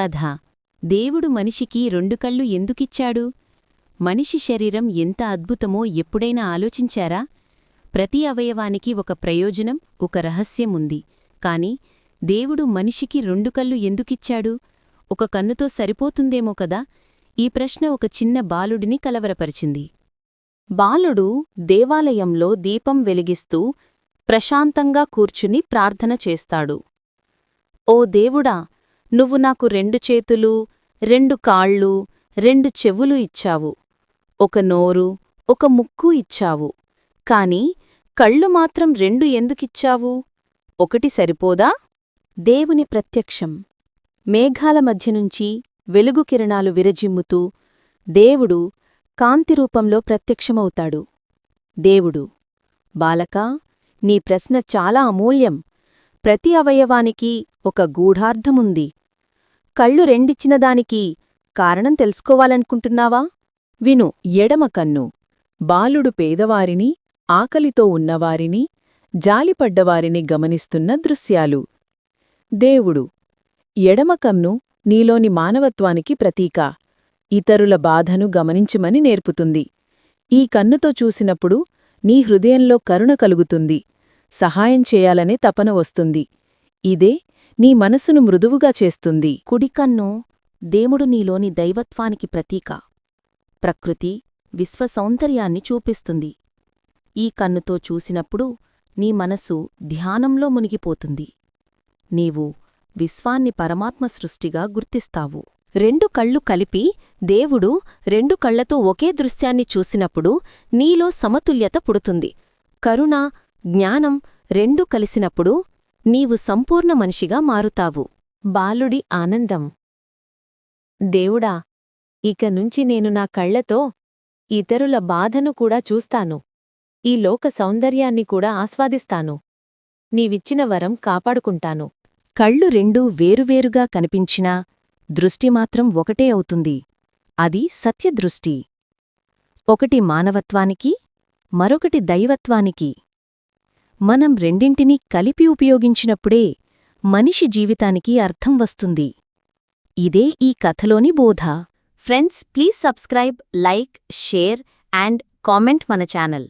కథ. దేవుడు మనిషికి రెండు కళ్ళు ఎందుకిచ్చాడు? మనిషి శరీరం ఎంత అద్భుతమో ఎప్పుడైనా ఆలోచించారా? ప్రతి అవయవానికి ఒక ప్రయోజనం ఒక రహస్యం ఉంది. కాని దేవుడు మనిషికి రెండు కళ్ళు ఎందుకిచ్చాడు? ఒక కన్నుతో సరిపోతుందేమో కదా? ఈ ప్రశ్న ఒక చిన్న బాలుడిని కలవరపరిచింది. బాలుడు దేవాలయంలో దీపం వెలిగిస్తూ ప్రశాంతంగా కూర్చుని ప్రార్థన చేస్తాడు. ఓ దేవుడా నువ్వు నాకు రెండు చేతులు రెండు కాళ్ళు రెండు చెవులు ఇచ్చావు. ఒక నోరు ఒక ముక్కు ఇచ్చావు. కాని కళ్ళు మాత్రం రెండు ఎందుకిచ్చావు? ఒకటి సరిపోదా? దేవుని ప్రత్యక్షం. మేఘాల మధ్యనుంచి వెలుగు కిరణాలు విరజిమ్ముతూ దేవుడు కాంతిరూపంలో ప్రత్యక్షమవుతాడు. దేవుడు బాలకా నీ ప్రశ్న చాలా అమూల్యం. ప్రతి అవయవానికి ఒక గూఢార్థముంది. కళ్ళు రెండిచ్చినదానికి కారణం తెలుసుకోవాలనుకుంటున్నావా? విను ఎడమ కన్ను. బాలుడు పేదవారిని ఆకలితో ఉన్నవారిని జాలిపడ్డవారిని గమనిస్తున్న దృశ్యాలు. దేవుడు ఎడమ కన్ను నీలోని మానవత్వానికి ప్రతీక. ఇతరుల బాధను గమనించమని నేర్పుతుంది. ఈ కన్నుతో చూసినప్పుడు నీ హృదయంలో కరుణ కలుగుతుంది. సహాయం చేయాలనే తపన వస్తుంది. ఇదే నీ మనసును మృదువుగా చేస్తుంది. కుడికన్ను దేవుడు నీలోని దైవత్వానికి ప్రతీక. ప్రకృతి విశ్వసౌందర్యాన్ని చూపిస్తుంది. ఈ కన్నుతో చూసినప్పుడు నీ మనసు ధ్యానంలో మునిగిపోతుంది. నీవు విశ్వాన్ని పరమాత్మ సృష్టిగా గుర్తిస్తావు. రెండు కళ్ళు కలిపి దేవుడు రెండు కళ్ళతో ఒకే దృశ్యాన్ని చూసినప్పుడు నీలో సమతుల్యత పుడుతుంది. కరుణ జ్ఞానం రెండూ కలిసినప్పుడు నీవు సంపూర్ణ మనిషిగా మారుతావు. బాలుడి ఆనందం. దేవుడా ఇక నుంచి నేను నా కళ్ళతో ఇతరుల బాధను కూడా చూస్తాను. ఈ లోక సౌందర్యాన్ని కూడా ఆస్వాదిస్తాను. నీవిచ్చిన వరం కాపాడుకుంటాను. కళ్ళు రెండూ వేరువేరుగా కనిపించినా దృష్టి మాత్రం ఒకటే అవుతుంది. అది సత్యదృష్టి. ఒకటి మానవత్వానికి మరొకటి దైవత్వానికి. మనం రెండింటినీ కలిపి ఉపయోగించినప్పుడే మనిషి జీవితానికి అర్థం వస్తుంది. ఇదే ఈ కథలోని బోధ. Friends please subscribe like share and comment మన ఛానల్.